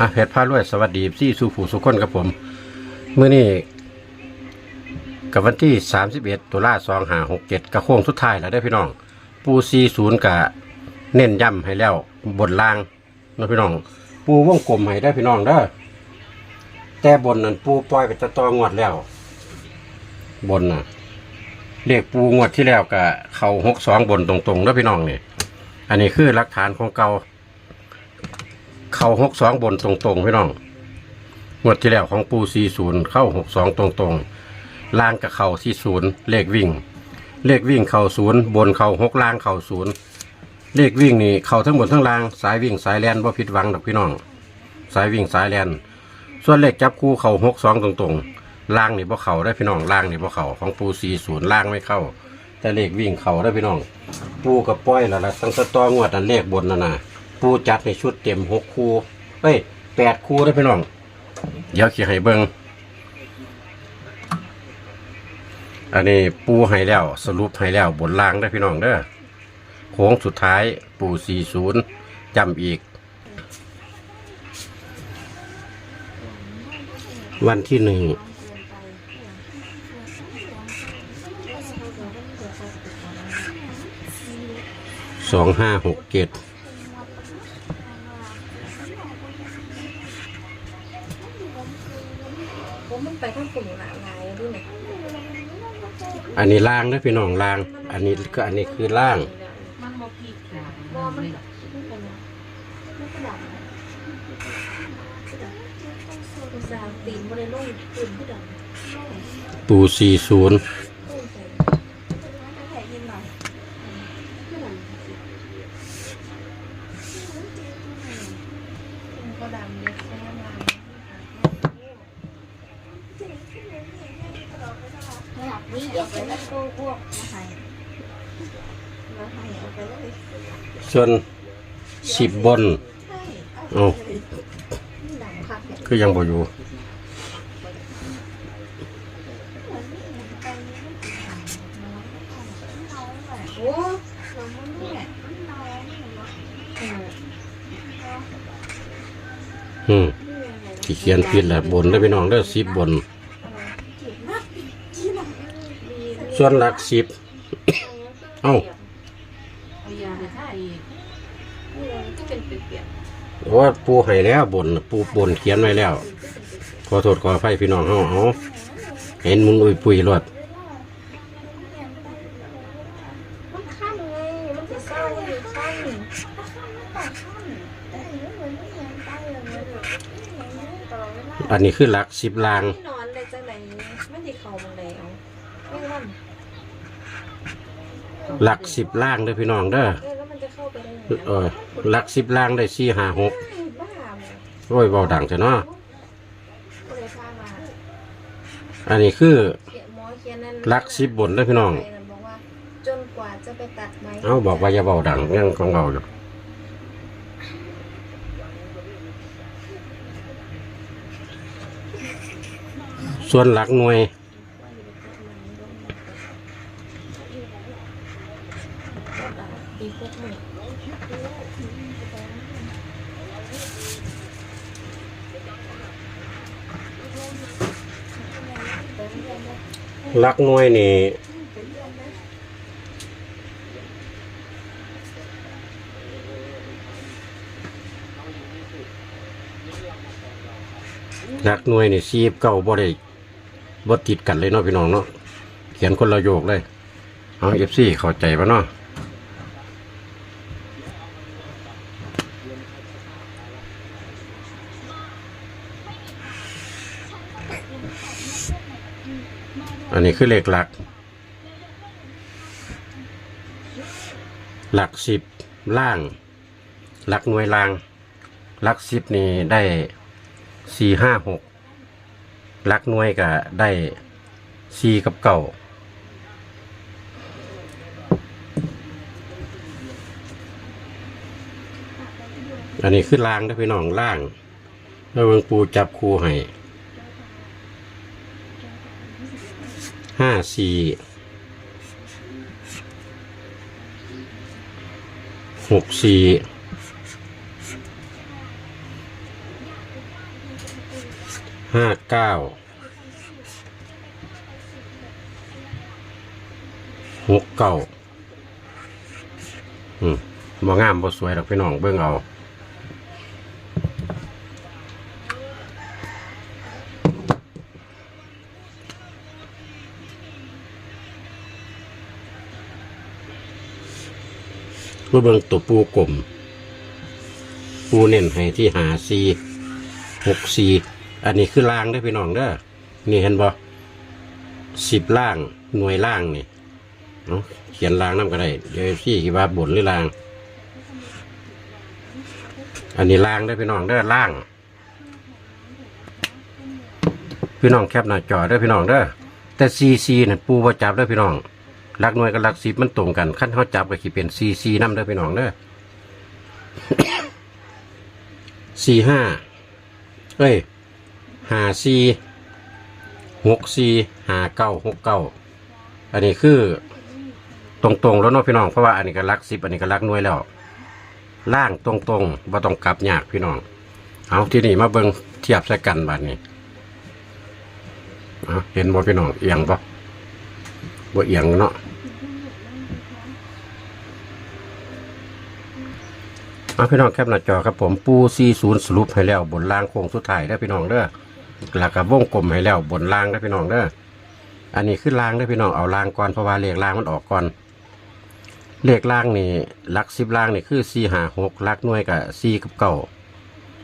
อะเพชรพารวยสวัสดีซี่สู่ผู้สุขคนครับผมเมื้อนี้กับวันที่ 31 ตุลา2567กเจ็ดกระโค้งสุดท้ายแล้วได้พี่น้อง ปู40กะเน้นย้ำให้แล้วบนล่างนะพี่น้อง ปูวงกลมให้ได้พี่น้องเด้อแต่บนนั้นปูปล่อยไปตะตองวดแล้ว บนน่ะเรียกปูงวดที่แล้วกะเข้า62บนตรงๆเด้อพี่น้องนี่อันนี้คือหลักฐานของเก่า เข้าหกสองบนตรงๆพี่น้องงวดที่แล้วของปูสี่ศูนย์เข้าหกสองตรงๆล่างกับเข่าที่ศูนย์เลขวิ่ง เลขวิ่งเข่าศูนย์บนเข่าหกล่างเข่าศูนย์เลขวิ่งนี่เข่าทั้งบนทั้งล่างสายวิ่งสายแลนบ่ผิดหวังดอกพี่น้อง สายวิ่งสายแลนส่วนเลขจับคู่เข่าหกสองตรงๆล่างนี่บ่เข่าได้พี่น้องล่างนี่บ่เข่าของปูสี่ศูนย์ล่างไม่เข้า แต่เลขวิ่งเข่าได้พี่น้อง ปูกับป้อยล้วล่ะตั้งแต่ตองวดนั้นเลขบนนั่นนะ ปูจัดในชุดเต็มหกคู่เอ้ยแปดคู่ได้พี่น้อง เดี๋ยวขี่ให้เบิงอันนี้ปูให้แล้ว สรุปให้แล้วบนล่างได้พี่น้องเด้อโค้งสุดท้ายปูสี่ศูนย์จำอีก วันที่หนึ่งสองห้าหกเจ็ด มันไปข้างกลุ่มหลายลายด้วยเนี่ยอันนี้ล่างนะพี่น้องล่าง อันนี้ก็อันนี้คือล่าง มันบอพีกค่ะบอมันไม่เป็นไรไม่เป็นไรภาษาตีนบริโภคตื่นผู้ดังปูสี่ศูนย์ ตู้ใส่แผลยินหน่อยก็ดำเล็กแค่ไหน ไม่อากวิ่งออกไปแล้วก็พวกมาให้แล้วให้เอาไปเลยส่วนสิบบน ใช่เอาดังคักเนี่ยคือยังบ่อยู่อ้เราไม่รู้แหละเอออืมนี่ยังไงที่เขียนผิดแหละบนได้อพี่น้องได้อสิบบน ส่วนหลักสิบ เอ้า เอายาไปทาอีกนี่มันก็เป็นเปียกเพราะว่าปูให้แล้วบนปูบนเขียนไว้แล้ว ขอโทษขออภัยพี่น้องเฮาเอาเห็นมุนอุ้ยปุยรวดๆมันขั้นไง มันจะเศร้าอยู่ขั้นอันนี้คือหลักสิบลางไม่นอนเลยจังไหนไม่ได้เข่ามันแล้วไม่วัน หลักสิบล่างเด้อพี่น้องเด้อเออแล้วมันจะเข้าไปได้ยังไงเออหลักสิบล่างได้สี่ห้าหกบ้าเลยโอ้ยเบาดังจ้ะเนาะก็เลยพามาอันนี้คือเขียนหมอเขียนนั่นหลักสิบบนเด้อพี่น้องบอกว่าจนกว่าจะไปตัดไหมเอาบอกว่าอย่าเบาดังยังของเราอยู่ส่วนหลักหน่วย ปีพวกหนึ่ง ห ลักน่วยนี่หลักหน่วยนี่ซีบเก้าบ่ได้บ่ติดกันเลยเนาะพี่น้องเนาะเขียนคนละโยกเลย เอาเอฟซีเข้าใจปะเนาะ อันนี้คือเลขหลัก หลักสิบล่าง หลักหน่วยล่าง หลักสิบนี่ได้สี่ห้าหกหลักหน่วยก็ได้สี่กับเก่าอันนี้คือล่างนะพี่น้องล่างแล้วเมืองปูจับคูให้ ห้าสี่หกสี่ห้าเก้าหกเก้าอืมบ่งามบ่สวยดอกพี่น้องเบิ่งเอา มาเบิ่งตัวปูกลมปูเน้นให้ที่หาซีหกซีอันนี้คือล่างได้พี่น้องเด้อนี่เห็นบ่สิบล่างหน่วยล่างนี่เนาะเขียนล่างน้ำก็ได้เดี๋ยวพี่คิดว่าบนหรือล่าง อันนี้ล่างได้พี่น้องเด้อล่าง พี่น้องแคปหน้าจอเด้พี่น้องเด้อแต่ซีซีเนี่ยปูประจับเด้พี่น้อง ลักหน่วยกับลักสิบมันตรงกันขั้นเขาจับก็คือเป็นซีซีน้ำเด้อพี่น้องเด้อสี่ห้าเอ้ยห้าสี่หกสี่ห้าเก้าหกเก้าอันนี้คือตรงๆแล้วเนาะพี่น้องเพราะว่าอันนี้ก็ลักสิบอันนี้ก็ลักหน่วยแล้วล่างตรงๆบ่ต้องกลับยากพี่น้อง เอาที่นี่มาเบิ่งเทียบใส่กันบัดนี้เอาเห็นบ่พี่น้องเอียงปะบ่เอียงเนาะ เอาพี่น้องแคปหน้าจอครับผมปู40สรุปให้แล้วบนล่างโค้งสุดท้ายได้พี่น้องเด้อแล้วก็วงกลมให้แล้วบนล่างได้พี่น้องเด้ออันนี้คือล่างได้พี่น้องเอาล่างก่อนเพราะว่าเลขล่างมันออกก่อนเลขล่างนี่หลักสิบล่างนี่คือ4 5 6หลักหน่วยกับ4กับเก้า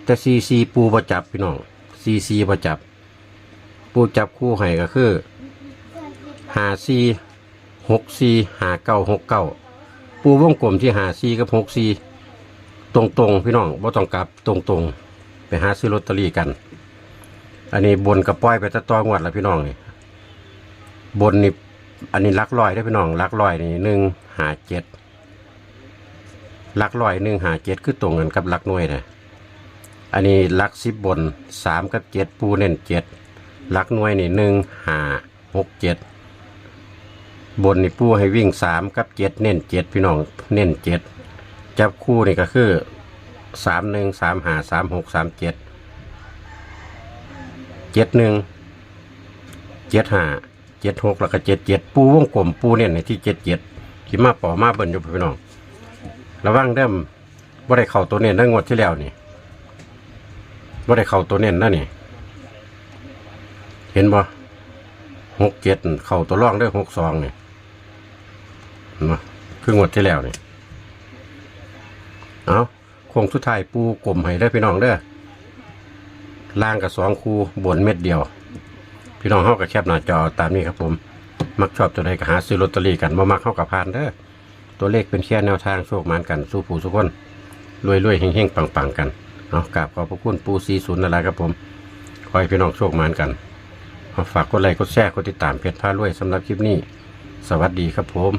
แต่4 4ปูประจับพี่น้อง4 4ประจับ ปูจับคู่ให้ก็คือ5 4 6 4 5 9 6 9ปูวงกลมที่5 4กับ6 4 ตรงๆ พี่น้องบ่ต้องกลับตรงๆ ไปหาซื้อลอตเตอรี่กัน อันนี้บนกับป้อยไปตะตองวดแล้วพี่น้องนี่บนนี่อันนี้ลักลอยได้พี่น้องลักลอยนี่หนึ่งหาเจ็ดลักลอยหนึ่งหาเจ็ดคือตรงกันกับลักหน่วยเลยอันนี้ลักสิบบนสามกับเจ็ดปูเน้นเจ็ดลักหน่วยนี่หนึ่งหาหกเจ็ดบนนี่ปูให้วิ่งสามกับเจ็ดเน้นเจ็ดพี่น้องเน้นเจ็ด จับคู่นี่ก็คือสามหนึ่งสามหาสามหกสามเจ็ดเจ็ดหนึ่งเจ็ดห้าเจ็ดหกแล้วก็เจ็ดเจ็ดปูวงกลมปูเนี่ยในที่เจ็ดเจ็ดที่มาป่อมาเบิ่นอยู่พี่น้องระวังเดิมว่าได้เข่าตัวเน้นนั่งงดที่แล้วนี่ว่าได้เข่าตัวเน้นนั่นนี่ เห็นบ่หกเจ็ดเข่าตัวร่องได้หกสองนี่เห็นบ่คืองวดที่แล้วนี่ เอาโค้งสุดท้ายปูกลมให้ได้พี่น้องเด้อล่างกับสองคูบนเม็ดเดียว พี่น้องเข้ากับแคบหน้าจอตามนี้ครับผม มักชอบตัวใดก็หาซื้อลอตเตอรี่กันบ่มักเข้ากับพานเด้อตัวเลขเป็นแค่แนวทางโชคมานกันสู้ผู้สุกคนรวยรวยๆเฮงๆปังกันเอากราบขอบพระคุณปูซีศูนย์อะไรครับผมขอให้พี่น้องโชคมานกันฝากกดไลค์กดแชร์กดติดตามเพจพารวยสำหรับคลิปนี้ สวัสดีครับผม